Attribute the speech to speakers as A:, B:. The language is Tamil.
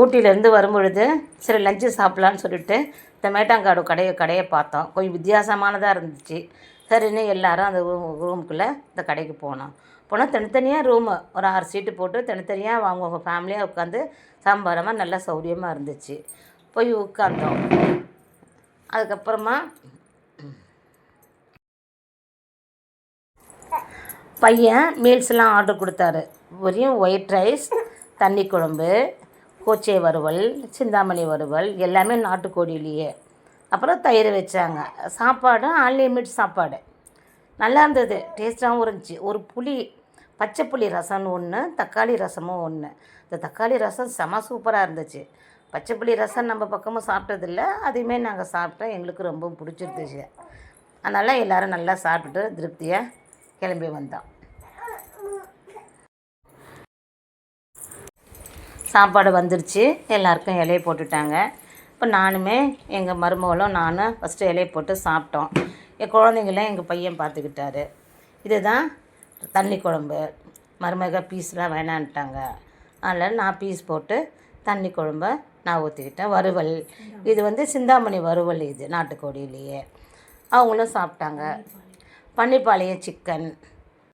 A: ஊட்டியிலேருந்து வரும்பொழுது சரி லஞ்சு சாப்பிட்லான்னு சொல்லிட்டு இந்த மேட்டாங்காடு கடையை கடையை பார்த்தோம். கொஞ்சம் வித்தியாசமானதாக இருந்துச்சு. சரின்னு எல்லாரும் அந்த ரூமுக்குள்ளே இந்த கடைக்கு போனோம். போனால் தனித்தனியாக ரூமு. ஒரு ஆறு சீட்டு போட்டு தனித்தனியாக அவங்க ஃபேமிலியாக உட்காந்து சாம்பாரமாக நல்லா சௌரியமாக இருந்துச்சு. போய் உட்காந்தோம் அதுக்கப்புறமா பையன் மீல்ஸ்லாம் ஆர்டர் கொடுத்தாரு. ஒரே ஒயிட் ரைஸ் தண்ணி குழம்பு கோச்சை வறுவல் சிந்தாமணி வறுவல் எல்லாமே நாட்டுக்கோழிலேயே அப்புறம் தயிர் வச்சாங்க. சாப்பாடும் அன்லிமிட் சாப்பாடு. நல்லா இருந்தது. டேஸ்ட்டாகவும் இருந்துச்சு. ஒரு புளி பச்சை புளி ரசம்னு ஒன்று தக்காளி ரசமும் ஒன்று இந்த தக்காளி ரசம் செம சூப்பராக இருந்துச்சு. பச்சை புளி ரசம் நம்ம பக்கமும் சாப்பிட்டதில்ல. அதையுமே நாங்கள் சாப்பிட்டோம். எங்களுக்கு ரொம்ப பிடிச்சிருந்துச்சு. அதனால் எல்லோரும் நல்லா சாப்பிட்டுட்டு திருப்தியாக கிளம்பி வந்தோம். சாப்பாடு வந்துருச்சு. எல்லாருக்கும் இலையை போட்டுட்டாங்க. இப்போ நானுமே எங்கள் மருமகளும் நானும் ஃபஸ்ட்டு இலையை போட்டு சாப்பிட்டோம். என் குழந்தைங்களாம் எங்கள் பையன் பார்த்துக்கிட்டாரு இதுதான் தண்ணி குழம்பு. மருமக பீஸ்லாம் வேணான்ட்டாங்க. அதனால் நான் பீஸ் போட்டு தண்ணி குழம்ப நான் ஊற்றிக்கிட்டேன் வறுவல். இது வந்து சிந்தாமணி வறுவல் இது நாட்டுக்கோடியிலேயே அவங்களும் சாப்பிட்டாங்க. பன்னிப்பாளையம் சிக்கன்